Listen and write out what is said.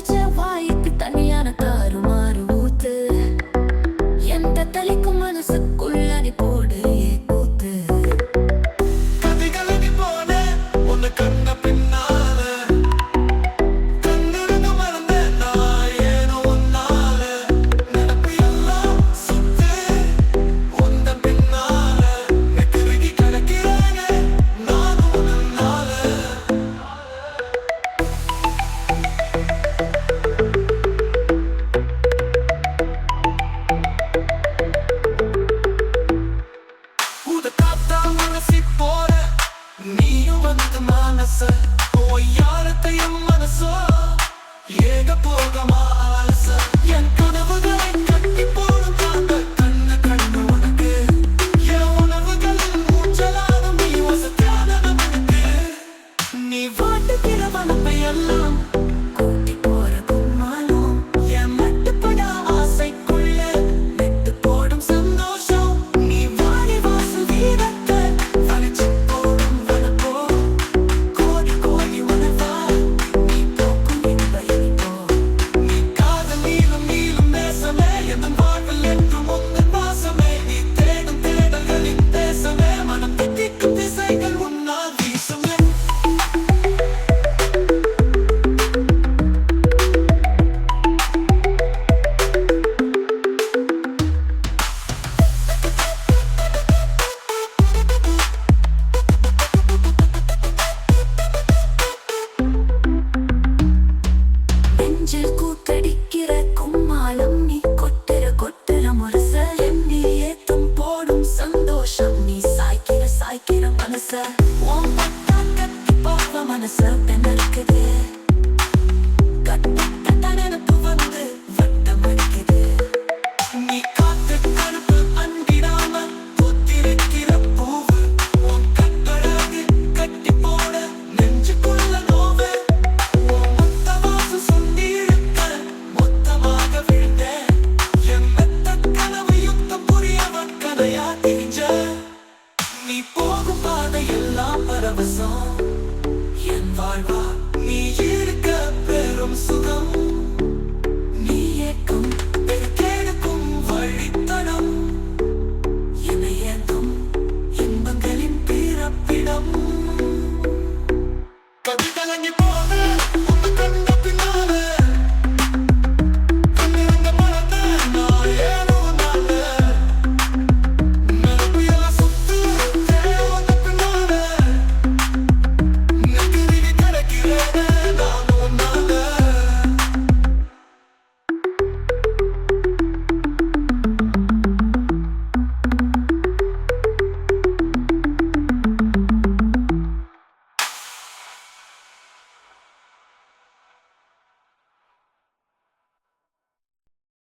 переживай Sir. கூத்தடிக்கிற கும்மாலம் நீ கொட்டுற கொட்டுற முரச நீ ஏத்தம் போடும் சந்தோஷம். நீ சாய்க்கிற சாய்க்கிற மனச உன் பத்தாக்க போவ மனச பெண்ண சுவாசம் என் வாழ்வா நீ இருக்க பெரும் சுகம் நீ ஏக்கும் கேடுக்கும் வழித்தனம் என்னை ஏந்தும் இன்பங்களின் பிறப்பிடம் கவி கலங்கி போக உன் கண்ட